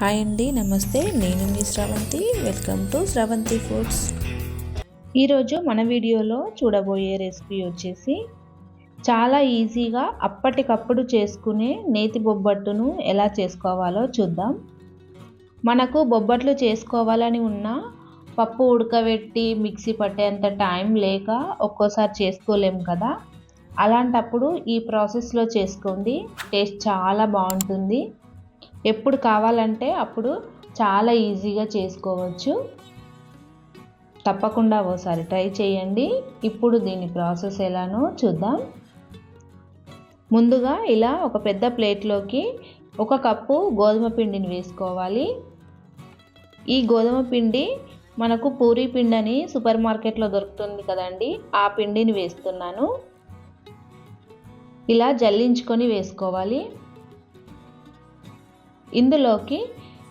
Hi అండి నమస్తే. నేను మీ Sravanthi. Welcome to Sravanthi foods ఈరోజు మన వీడియోలో చూడబోయే రెసిపీ వచ్చేసి చాలా ఈజీగా అప్పటికప్పుడు చేసుకునే నేతి బొబ్బట్టును ఎలా చేసుకోవాలో చూద్దాం. మనకు బొబ్బట్లు చేసుకోవాలని ఉన్నా పప్పు ఉడకబెట్టి మిక్సీ పట్టేంత టైం లేక ఒక్కోసారి చేసుకోలేం కదా. అలాంటప్పుడు ఈ ప్రాసెస్లో చేసుకోండి. టేస్ట్ చాలా బాగుంటుంది. ఎప్పుడు కావాలంటే అప్పుడు చాలా ఈజీగా చేసుకోవచ్చు. తప్పకుండా ఓసారి ట్రై చేయండి. ఇప్పుడు దీని ప్రాసెస్ ఎలానో చూద్దాం. ముందుగా ఇలా ఒక పెద్ద ప్లేట్లోకి ఒక కప్పు గోధుమ పిండిని వేసుకోవాలి. ఈ గోధుమ పిండి మనకు పూరీ పిండి అని సూపర్ మార్కెట్లో దొరుకుతుంది కదండి. ఆ పిండిని వేస్తున్నాను. ఇలా జల్లించుకొని వేసుకోవాలి. ఇందులోకి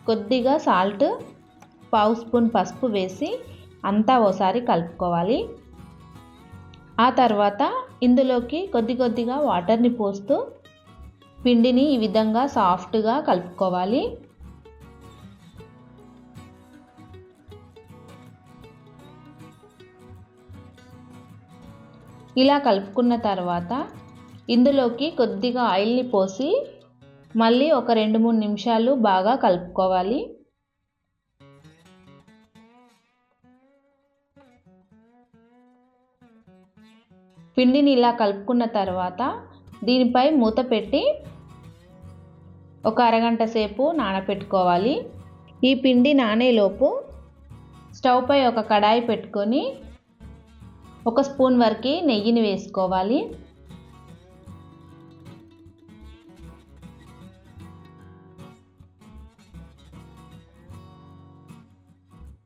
కొద్దిగా సాల్ట్ పావు స్పూన్ పసుపు వేసి అంతా ఓసారి కలుపుకోవాలి. ఆ తర్వాత ఇందులోకి కొద్ది కొద్దిగా వాటర్ని పోస్తూ పిండిని ఈ విధంగా సాఫ్ట్గా కలుపుకోవాలి. ఇలా కలుపుకున్న తర్వాత ఇందులోకి కొద్దిగా ఆయిల్ని పోసి మళ్ళీ ఒక రెండు మూడు నిమిషాలు బాగా కలుపుకోవాలి. పిండిని ఇలా కలుపుకున్న తర్వాత దీనిపై మూత పెట్టి ఒక అరగంట సేపు నానపెట్టుకోవాలి. ఈ పిండి నానేలోపు స్టవ్ పై ఒక కడాయి పెట్టుకొని ఒక స్పూన్ వరకు నెయ్యిని వేసుకోవాలి.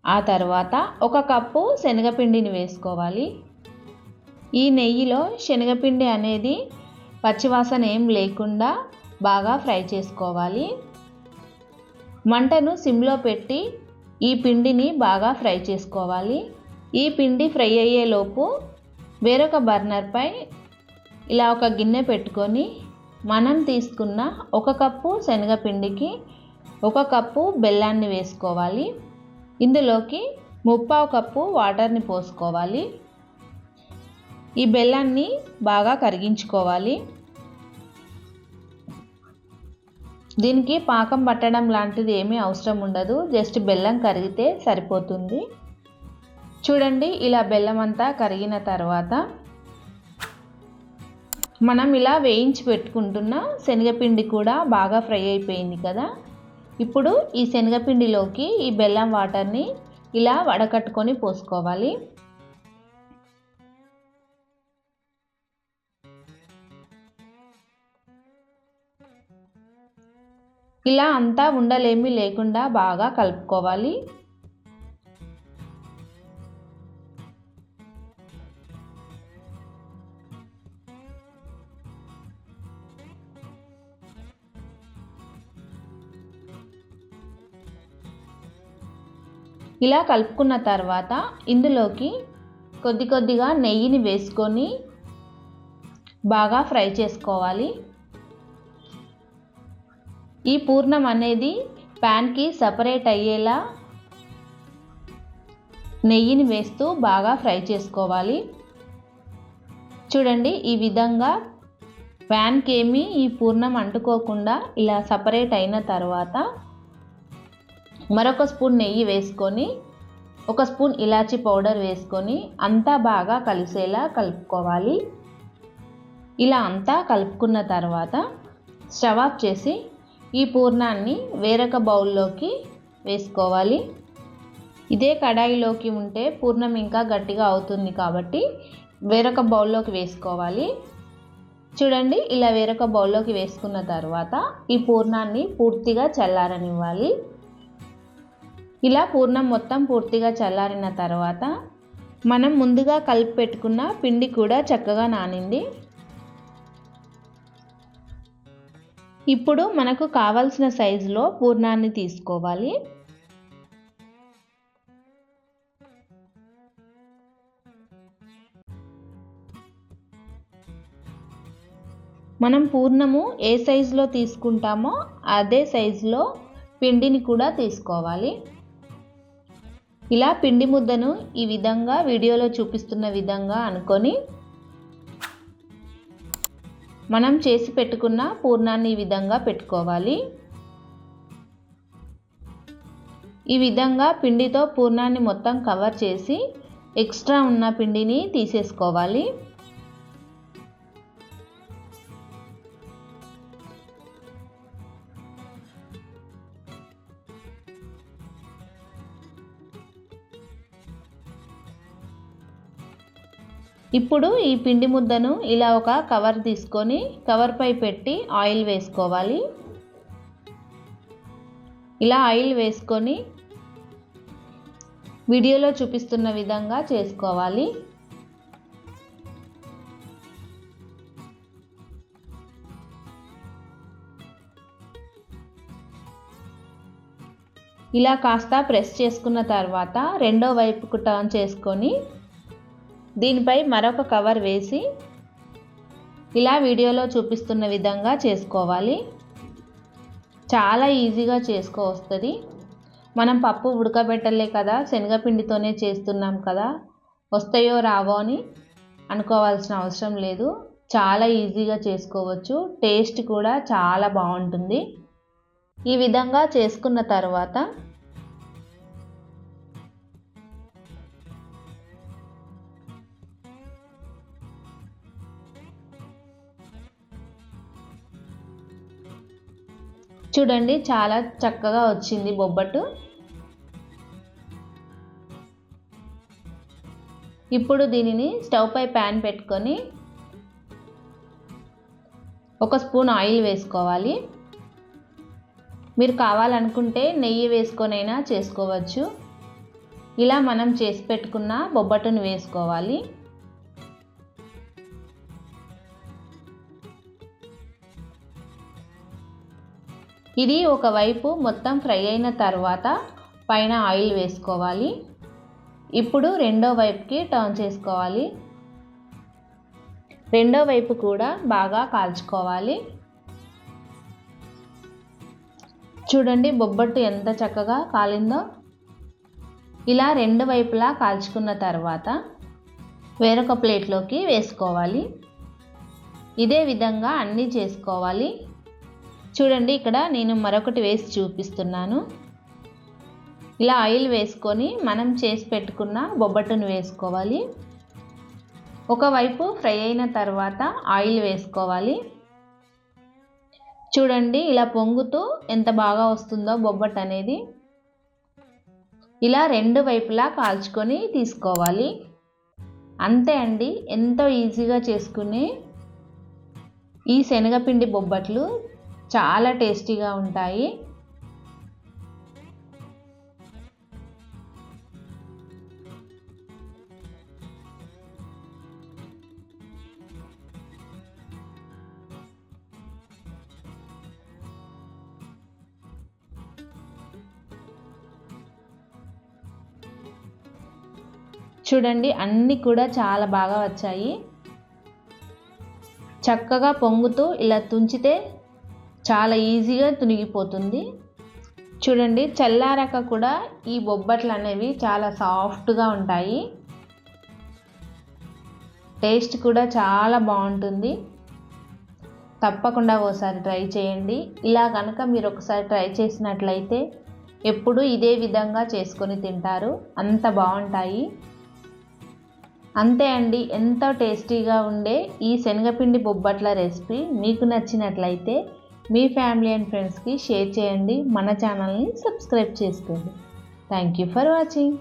ఆ తర్వాత ఒక కప్పు శనగపిండిని వేసుకోవాలి. ఈ నెయ్యిలో శనగపిండి అనేది పచ్చివాసన ఏం లేకుండా బాగా ఫ్రై చేసుకోవాలి. మంటను సిమ్లో పెట్టి ఈ పిండిని బాగా ఫ్రై చేసుకోవాలి. ఈ పిండి ఫ్రై అయ్యేలోపు వేరొక బర్నర్పై ఇలా ఒక గిన్నె పెట్టుకొని మనం తీసుకున్న ఒక కప్పు శనగపిండికి ఒక కప్పు బెల్లాన్ని వేసుకోవాలి. ఇందులోకి ముప్పావు కప్పు వాటర్ని పోసుకోవాలి. ఈ బెల్లాన్ని బాగా కరిగించుకోవాలి. దీనికి పాకం పట్టడం లాంటిది ఏమీ అవసరం ఉండదు. జస్ట్ బెల్లం కరిగితే సరిపోతుంది. చూడండి ఇలా బెల్లం అంతా కరిగిన తర్వాత మనం ఇలా వేయించి పెట్టుకుంటున్న శనగపిండి కూడా బాగా ఫ్రై అయిపోయింది కదా. ఇప్పుడు ఈ శనగపిండిలోకి ఈ బెల్లం వాటర్ని ఇలా వడకట్టుకొని పోసుకోవాలి. ఇలా అంతా ఉండలేమి లేకుండా బాగా కలుపుకోవాలి. ఇలా కలుపుకున్న తర్వాత ఇందులోకి కొద్ది కొద్దిగా నెయ్యిని వేసుకొని బాగా ఫ్రై చేసుకోవాలి. ఈ పూర్ణం అనేది ప్యాన్కి సపరేట్ అయ్యేలా నెయ్యిని వేస్తూ బాగా ఫ్రై చేసుకోవాలి. చూడండి ఈ విధంగా ప్యాన్కి ఏమీ ఈ పూర్ణం అంటుకోకుండా ఇలా సపరేట్ అయిన తర్వాత మరొక స్పూన్ నెయ్యి వేసుకొని ఒక స్పూన్ ఇలాచి పౌడర్ వేసుకొని అంతా బాగా కలిసేలా కలుపుకోవాలి. ఇలా అంతా కలుపుకున్న తర్వాత స్టవ్ ఆఫ్ చేసి ఈ పూర్ణాన్ని వేరొక బౌల్లోకి వేసుకోవాలి. ఇదే కడాయిలోకి ఉంటే పూర్ణం ఇంకా గట్టిగా అవుతుంది కాబట్టి వేరొక బౌల్లోకి వేసుకోవాలి. చూడండి ఇలా వేరొక బౌల్లోకి వేసుకున్న తర్వాత ఈ పూర్ణాన్ని పూర్తిగా చల్లారనివ్వాలి. ఇలా పూర్ణం మొత్తం పూర్తిగా చల్లారిన తర్వాత మనం ముందుగా కలిపి పెట్టుకున్న పిండి కూడా చక్కగా నానింది. ఇప్పుడు మనకు కావలసిన సైజులో పూర్ణాన్ని తీసుకోవాలి. మనం పూర్ణము ఏ సైజులో తీసుకుంటామో అదే సైజులో పిండిని కూడా తీసుకోవాలి. ఇలా పిండి ముద్దను ఈ విధంగా వీడియోలో చూపిస్తున్న విధంగా అనుకొని మనం చేసి పెట్టుకున్న పూర్ణాన్ని ఈ విధంగా పెట్టుకోవాలి. ఈ విధంగా పిండితో పూర్ణాన్ని మొత్తం కవర్ చేసి ఎక్స్ట్రా ఉన్న పిండిని తీసేసుకోవాలి. ఇప్పుడు ఈ పిండి ముద్దను ఇలా ఒక కవర్ తీసుకొని కవర్పై పెట్టి ఆయిల్ వేసుకోవాలి. ఇలా ఆయిల్ వేసుకొని వీడియోలో చూపిస్తున్న విధంగా చేసుకోవాలి. ఇలా కాస్త ప్రెస్ చేసుకున్న తర్వాత రెండో వైపుకు టర్న్ చేసుకొని దీనిపై మరొక కవర్ వేసి ఇలా వీడియోలో చూపిస్తున్న విధంగా చేసుకోవాలి. చాలా ఈజీగా చేసుకో వస్తుంది. మనం పప్పు ఉడకబెట్టలే కదా శనగపిండితోనే చేస్తున్నాం కదా వస్తాయో రావో అని అనుకోవాల్సిన అవసరం లేదు. చాలా ఈజీగా చేసుకోవచ్చు. టేస్ట్ కూడా చాలా బాగుంటుంది. ఈ విధంగా చేసుకున్న తర్వాత చూడండి చాలా చక్కగా వచ్చింది బొబ్బట్టు. ఇప్పుడు దీనిని స్టవ్ పై ప్యాన్ పెట్టుకొని ఒక స్పూన్ ఆయిల్ వేసుకోవాలి. మీరు కావాలనుకుంటే నెయ్యి వేసుకొనైనా చేసుకోవచ్చు. ఇలా మనం చేసి పెట్టుకున్న బొబ్బట్టును వేసుకోవాలి. ఇది ఒకవైపు మొత్తం ఫ్రై అయిన తర్వాత పైన ఆయిల్ వేసుకోవాలి. ఇప్పుడు రెండో వైపుకి టర్న్ చేసుకోవాలి. రెండో వైపు కూడా బాగా కాల్చుకోవాలి. చూడండి బొబ్బట్టు ఎంత చక్కగా కాలిందో. ఇలా రెండు వైపులా కాల్చుకున్న తర్వాత వేరొక ప్లేట్లోకి వేసుకోవాలి. ఇదే విధంగా అన్నీ చేసుకోవాలి. చూడండి ఇక్కడ నేను మరొకటి వేసి చూపిస్తున్నాను. ఇలా ఆయిల్ వేసుకొని మనం చేసి పెట్టుకున్న బొబ్బట్టును వేసుకోవాలి. ఒకవైపు ఫ్రై అయిన తర్వాత ఆయిల్ వేసుకోవాలి. చూడండి ఇలా పొంగుతూ ఎంత బాగా వస్తుందో బొబ్బట్ అనేది. ఇలా రెండు వైపులా కాల్చుకొని తీసుకోవాలి. అంతే అండి ఎంతో ఈజీగా చేసుకుని ఈ శనగపిండి బొబ్బట్లు చాలా టేస్టీగా ఉంటాయి. చూడండి అన్నీ కూడా చాలా బాగా వచ్చాయి. చక్కగా పొంగుతూ ఇలా తుంచితే చాలా ఈజీగా తునిగిపోతుంది. చూడండి చల్లారాక కూడా ఈ బొబ్బట్లు అనేవి చాలా సాఫ్ట్గా ఉంటాయి. టేస్ట్ కూడా చాలా బాగుంటుంది. తప్పకుండా ఒకసారి ట్రై చేయండి. ఇలా కనుక మీరు ఒకసారి ట్రై చేసినట్లయితే ఎప్పుడు ఇదే విధంగా చేసుకొని తింటారు. అంత బాగుంటాయి. అంతే అండి ఎంతో టేస్టీగా ఉండే ఈ శనగపిండి బొబ్బట్ల రెసిపీ మీకు నచ్చినట్లయితే మీ ఫ్యామిలీ అండ్ ఫ్రెండ్స్కి షేర్ చేయండి మన ఛానల్ని సబ్స్క్రైబ్ చేసుకోండి. Thank you for watching